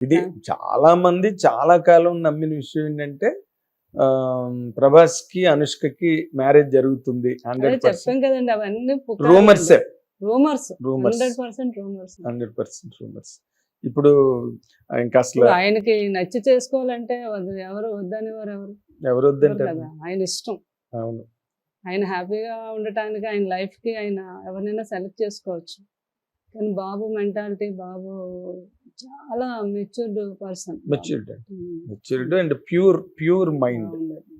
ఇది. చాలా మంది చాలా కాలం నమ్మిన విషయం ఏంటంటే ఆ, ప్రభాస్కి అనుష్కకి మ్యారేజ్ జరుగుతుంది హండ్రెడ్ పర్సెంట్. కదండి అవన్నీ rumours. Rumours. Rumours. Hundred percent rumours. ఇప్పుడు ఇంకా అసలు ఆయనకి నచ్చి చేసుకోవాలంటే ఎవరు వద్దని వారు ఎవరు ఎవరు వద్దంటారు? కదా ఆయన ఇష్టం. అవును. ఆయన హ్యాపీగా ఉండటానికి ఆయన లైఫ్కి ఆయన ఎవరినైనా సెలెక్ట్ చేసుకోవచ్చు. కానీ బాబు మెంటాలిటీ బాబు చాలా matured person maturity maturity and pure pure mind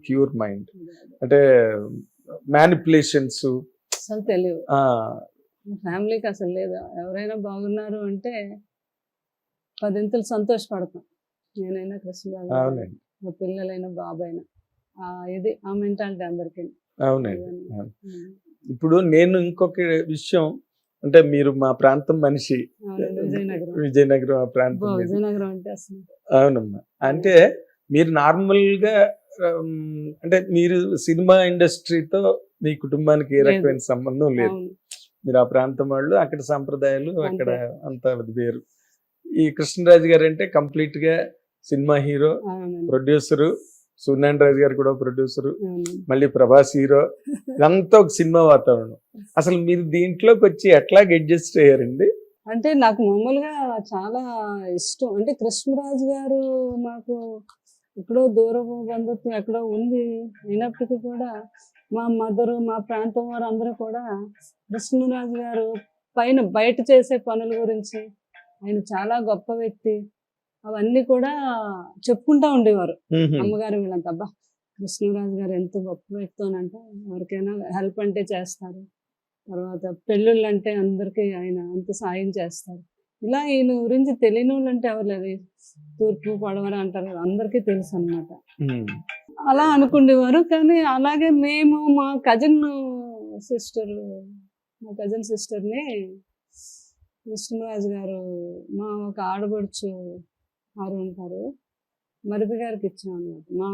pure mind అంటే మ్యానిపులేషన్స్ అసలు తెలియదు ఫ్యామిలీకి అసలు లేదు. ఎవరైనా బాగున్నారు అంటే పదింతలు సంతోషపడతాం. నేనైనా అవునండి. మా పిల్లలైనా బాబైనా ఇది ఆ మెంటాలిటీ అందరికీ. అవునండి. అవును. ఇప్పుడు నేను ఇంకొక విషయం అంటే మీరు మా ప్రాంతం మనిషి. విజయనగరం. విజయనగరం ఆ ప్రాంతం. విజయనగరం అంటే అసలు. అవునమ్మా. అంటే మీరు నార్మల్గా అంటే మీరు సినిమా ఇండస్ట్రీతో మీ కుటుంబానికి ఏ. రకమైన సంబంధం లేదు. మీరు ఆ ప్రాంతం వాళ్ళు అక్కడ సాంప్రదాయాలు అక్కడ అంతా వేరు. ఈ కృష్ణరాజు గారు అంటే కంప్లీట్గా cinema hero producer Suryanarayana Raju గారు కూడా ప్రొడ్యూసరు మళ్ళీ ప్రభాస్ హీరో. ఇదంతా ఒక సినిమా వాతావరణం. అసలు మీరు దీంట్లోకి వచ్చి ఎట్లా అడ్జస్ట్ అయ్యారండి? అంటే నాకు మామూలుగా చాలా ఇష్టం. అంటే కృష్ణరాజు గారు మాకు ఎక్కడో దూరపు బంధుత్వం ఎక్కడో ఉంది. అయినప్పటికీ కూడా మా మదరు మా ప్రాంతం వారు అందరూ కూడా కృష్ణరాజు గారు పైన బయట చేసే పనుల గురించి ఆయన చాలా గొప్ప వ్యక్తి. అవన్నీ కూడా చెప్పుకుంటా ఉండేవారు. అమ్మగారు వీళ్ళంతా అబ్బా కృష్ణరాజు గారు ఎంత గొప్ప వ్యక్తి అని అంటే ఎవరికైనా హెల్ప్ అంటే చేస్తారు. తర్వాత పెళ్ళిళ్ళు అంటే అందరికీ ఆయన అంత సాయం చేస్తారు. ఇలా ఈయన గురించి తెలియని వాళ్ళు అంటే ఎవరు లేదు తూర్పు పడవర అంటారు కదా అందరికీ తెలుసు అన్నమాట. ఉమ్. అలా అనుకునేవారు కానీ అలాగే మేము మా కజిన్ సిస్టర్ మా కజిన్ సిస్టర్ని కృష్ణరాజు గారు మా ఒక ఆడబడుచు వారు ఉంటారు. మరిది గారికి ఇచ్చాం అనమాట మా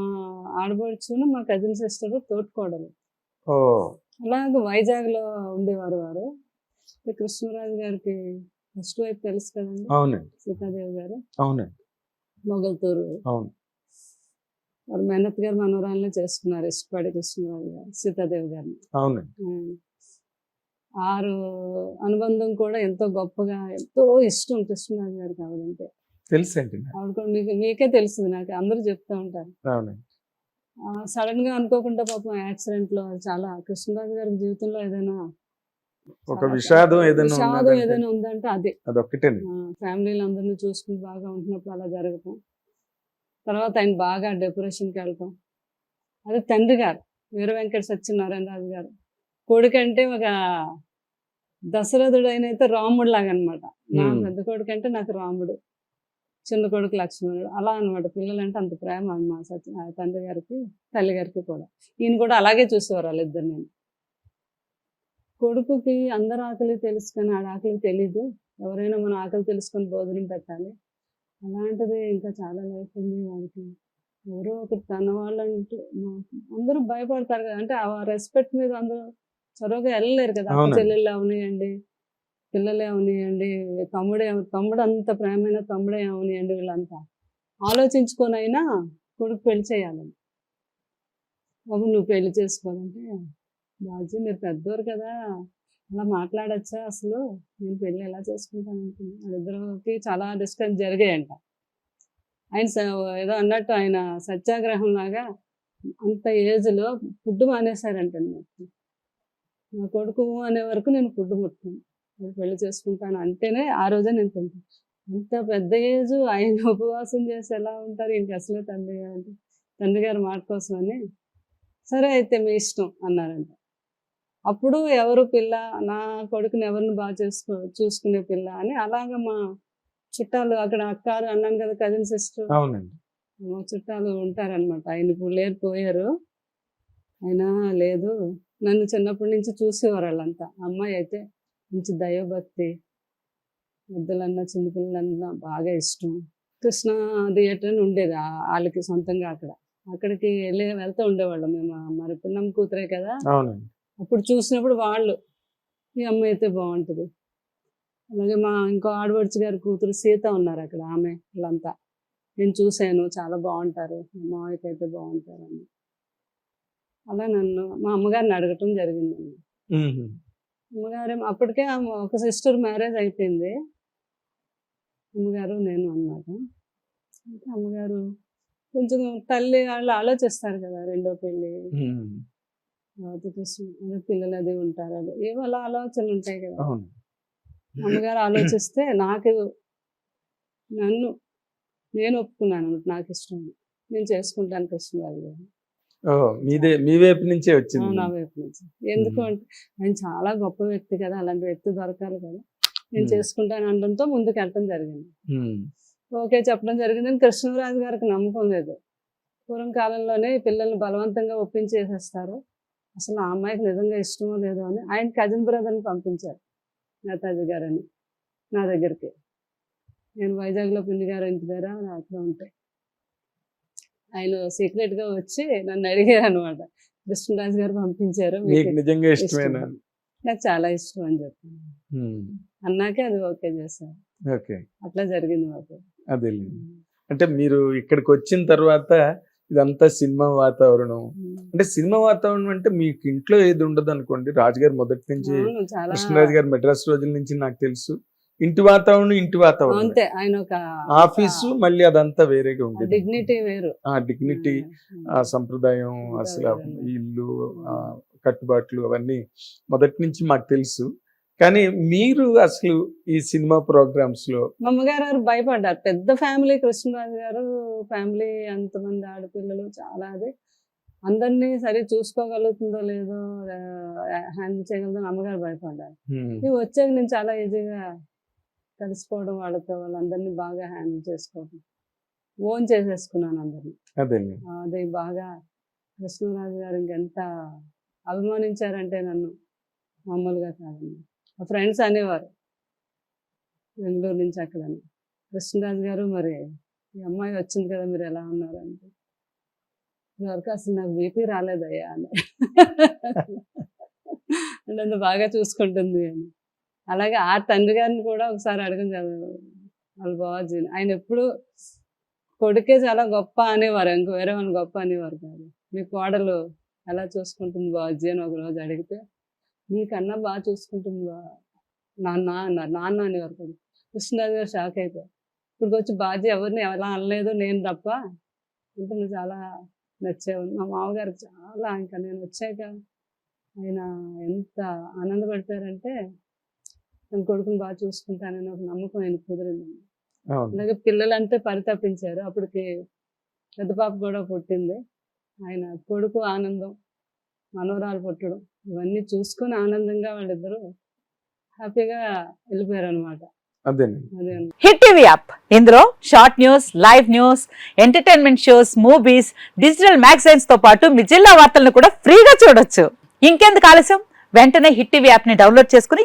ఆడబడుచును మా కజిన్ సిస్టర్ తోటికోడలు. అలాగే వైజాగ్లో ఉండేవారు వారు. కృష్ణరాజు గారికి ఫస్ట్ వైపు తెలుసు కదండి. అవునండి. సీతాదేవి గారు. అవునండి. మొగల్తూరు. అవును. వారు మెహనత్ గారు మనవరాలనే చేసుకున్నారు ఇష్టపడి కృష్ణరాజు గారు సీతాదేవి గారిని. అవునండి. ఆరు అనుబంధం కూడా ఎంతో గొప్పగా ఎంతో ఇష్టం కృష్ణరాజు గారికి ఆవిడంటే కూడా మీకు మీకే తెలుస్తుంది నాకు అందరూ చెప్తూ ఉంటారు. సడన్గా అనుకోకుండా పాపం యాక్సిడెంట్లో చాలా కృష్ణరాజు గారి జీవితంలో ఏదైనా ఒక విషాదం ఏదైనా విషాదం ఏదైనా ఉందంటే అదే. అదొక్కటేనండి. ఫ్యామిలీలు అందరినీ చూసుకుని బాగా ఉంటున్నప్పుడు అలా జరగటం. తర్వాత ఆయన బాగా డిప్రెషన్కి వెళ్ళటం. అది తండ్రి గారు వీర వెంకట సత్యనారాయణ రాజు గారు. కొడుకంటే ఒక దశరథుడు అయిన అయితే రాముడు లాగా అనమాట నా. పెద్ద కొడుకు అంటే నాకు రాముడు. చిన్న కొడుకు లక్ష్మణుడు. అలా అనమాట పిల్లలంటే అంత ప్రేమ మా సత్య తండ్రి గారికి తల్లి గారికి కూడా. ఈయన కూడా అలాగే చూసేవారు వాళ్ళిద్దరు నేను కొడుకుకి అందరి ఆకలి తెలుసు కానీ ఆడ ఆకలి తెలీదు. ఎవరైనా మన ఆకలి తెలుసుకొని భోజనం పెట్టాలి. అలాంటిది ఇంకా చాలా లైఫ్ ఉంది వాడికి. ఎవరో ఒకరు తన వాళ్ళంటూ అందరూ భయపడతారు కదా. అంటే ఆ రెస్పెక్ట్ మీద అందరూ చొరవగా వెళ్ళలేరు కదా. చెల్లెళ్ళు అవనియండి. పిల్లలే అవనియండి. తమ్ముడే తమ్ముడు అంత ప్రేమైన తమ్ముడే అవనియండి వీళ్ళంతా. ఆలోచించుకొని అయినా కొడుకు పెళ్ళి చేయాలని బాబు నువ్వు పెళ్ళి చేసుకోవాలంటే బాజీ మీరు పెద్దవారు కదా. అలా మాట్లాడచ్చా అసలు? నేను పెళ్ళి ఎలా చేసుకుంటాను అనుకున్నాను వాళ్ళిద్దరికి చాలా డిస్కస్ జరిగాయంట. ఆయన స- ఏదో అన్నట్టు ఆయన సత్యాగ్రహం లాగా అంత ఏజ్లో ఫుడ్ మానేశారంటండి నాకు నా కొడుకు అనే వరకు నేను ఫుడ్ ముట్టాను. పెళ్ళి చేసుకుంటాను అంటేనే ఆ రోజే నేను తింటాను అంత పెద్ద ఏజ్ ఆయన ఉపవాసం చేసి ఎలా ఉంటారు ఇంక అసలే తండ్రి గారు? అంటే తండ్రి గారి మాట కోసమని? సరే అయితే మీ ఇష్టం అన్నారంట. అప్పుడు ఎవరు పిల్ల? నా కొడుకుని ఎవరిని బాగా చేసుకో చూసుకునే పిల్ల అని అలాగ మా చుట్టాలు అక్కడ అక్కారు అన్నాను కదా కజిన్ సిస్టర్ అవునండి. మా చుట్టాలు ఉంటారనమాట ఆయన ఇప్పుడు లేరు పోయారు. అయినా లేదు. నన్ను చిన్నప్పటి నుంచి చూసేవారు వాళ్ళంతా. అమ్మాయి అయితే మంచి దైవభక్తి పెద్దలన్నా చిన్నపిల్లలన్నా బాగా ఇష్టం. కృష్ణ థియేటర్ అని ఉండేది వాళ్ళకి సొంతంగా అక్కడ. అక్కడికి వెళ్ళి వెళ్తూ ఉండేవాళ్ళం మేము. మరి పిన్నం కూతురే కదా? అప్పుడు చూసినప్పుడు వాళ్ళు ఈ అమ్మాయి అయితే బాగుంటుంది. అలాగే మా ఇంకో ఆడపడుచు గారి కూతురు సీత ఉన్నారు అక్కడ ఆమె వీళ్ళంతా. నేను చూశాను చాలా బాగుంటారు. మా మావయ్యకి అయితే బాగుంటారు అని. అలా నన్ను మా అమ్మగారిని అడగటం జరిగిందండి. అమ్మగారు అప్పటికే ఆమె ఒక సిస్టర్ మ్యారేజ్ అయిపోయింది. అమ్మగారు నేను అన్నమాట. అయితే అమ్మగారు కొంచెం తల్లి వాళ్ళు ఆలోచిస్తారు కదా రెండో పెళ్ళి. పిల్లలు అది ఉంటారు అది ఏవో అలా ఆలోచనలు ఉంటాయి కదా. అమ్మగారు ఆలోచిస్తే నాకు నన్ను నేను ఒప్పుకున్నాను నాకు ఇష్టం. నేను చేసుకుంటాను గారు. ఓ మీదే మీ వైపు నుంచే వచ్చింది. నా వైపు నుంచి. ఎందుకు అంటే ఆయన చాలా గొప్ప వ్యక్తి కదా అలాంటి వ్యక్తి దొరకాలి కదా. నేను. చేసుకుంటాను అనడంతో ముందుకు వెళ్ళటం జరిగింది. ఓకే చెప్పడం జరిగింది కానీ కృష్ణరాజు గారికి నమ్మకం లేదు. పూర్వం కాలంలోనే పిల్లల్ని బలవంతంగా ఒప్పించేసేస్తారు. అసలు ఆ అమ్మాయికి నిజంగా ఇష్టమో లేదో అని ఆయన కజిన్ బ్రదర్ని పంపించారు నేతాజీ గారని నా దగ్గరికి. నేను వైజాగ్లో పిన్ని గారు ఇంటి దగ్గర అక్కడ ఉంటాయి ఆయన సీక్రెట్గా వచ్చి నన్ను అడిగారు అనమాట కృష్ణరాజు గారు పంపించారు మీకు నిజంగా ఇష్టమేనా? ఇష్టం. నాకు చాలా ఇష్టం అని చెప్పాను. అన్నాకే అది ఓకే చేశారు. ఓకే. అట్లా జరిగింది మాకు. అదే అంటే మీరు ఇక్కడికి వచ్చిన తర్వాత ఇదంతా సినిమా వాతావరణం. అంటే సినిమా వాతావరణం అంటే మీకు ఇంట్లో ఏది ఉండదు అనుకోండి. రాజుగారు మొదటి నుంచి కృష్ణరాజు గారు మెడ్రాస్ రోజుల నుంచి నాకు తెలుసు. ఇంటి వాతావరణం ఇంటి వాతావరణం అంతే ఆయన ఒక ఆఫీసు మళ్ళీ అదంతా వేరేగా ఉండేది డిగ్నిటీ వేరు ఆ డిగ్నిటీ ఆ సంప్రదాయం అసలు ఇల్లు కట్టుబాట్లు అవన్నీ మొదటి నుంచి మాకు తెలుసు కానీ మీరు అసలు ఈ సినిమా ప్రోగ్రామ్స్లో అమ్మగారు గారు భయపడ్డారు పెద్ద ఫ్యామిలీ కృష్ణరాజు గారు ఫ్యామిలీ అంతమంది ఆడపిల్లలు చాలా అది అందరినీ సరి చూసుకోగలుగుతుందో లేదో హ్యాండిల్ చేయగలదో అని అమ్మగారు భయపడ్డారు వచ్చాక నేను చాలా ఈజీగా కలిసిపోవడం వాళ్ళతో వాళ్ళందరినీ బాగా హ్యాండిల్ చేసుకోవడం. ఓన్ చేసేసుకున్నాను అందరినీ. అదే బాగా కృష్ణరాజు గారు ఇంకెంత అభిమానించారంటే నన్ను మామూలుగా కాదండి. మా ఫ్రెండ్స్ అనేవారు బెంగళూరు నుంచి అక్కడ కృష్ణరాజు గారు మరి ఈ అమ్మాయి వచ్చింది కదా మీరు ఎలా ఉన్నారు అంటే వరకు అసలు నాకు బీపీ రాలేదయ్యా అని. అంత బాగా చూసుకుంటుంది అని. అలాగే ఆ తండ్రి గారిని కూడా ఒకసారి అడగం చదివారు వాళ్ళు బాగా ఆయన ఎప్పుడు కొడుకే చాలా గొప్ప అనేవారు. ఇంకో వేరే వాళ్ళు గొప్ప అనేవారు కాదు. మీ కోడలు ఎలా చూసుకుంటుంది బాబాజీ అని ఒక రోజు అడిగితే నీకన్నా బాగా చూసుకుంటుంది? బా నాన్న అన్నారు. నాన్న అనేవారు కూడా కృష్ణరాజు గారు షాక్ అయిపోయారు. ఇప్పుడు వచ్చి బాజీ ఎవరిని ఎలా అనలేదు? నేను తప్ప? అంటే నువ్వు చాలా నచ్చావు. మా మామగారు చాలా ఇంకా నేను వచ్చాక ఆయన ఎంత ఆనందపడతారంటే తన కొడుకుని బాగా చూసుకుంటానని ఒక నమ్మకం ఆయన కుదిరింది అవును. అలాగే పిల్లలంటే పరితపించారు. అప్పటికి పెద్ద పాప కూడా పుట్టింది. ఆయన కొడుకు ఆనందం మనవరాలు పుట్టడం ఇవన్నీ చూసుకొని ఆనందంగా వాళ్ళిద్దరూ హ్యాపీగా వెళ్ళిపోయారు అనమాట హిట్ టీవీ యాప్. ఇందులో short news live news entertainment shows movies digital మ్యాగజైన్స్తో పాటు మీ జిల్లా వార్తలను కూడా ఫ్రీగా చూడొచ్చు. ఇంకెందుకు ఆలస్యం? వెంటనే హిట్ టీవీ యాప్ని డౌన్లోడ్ చేసుకుని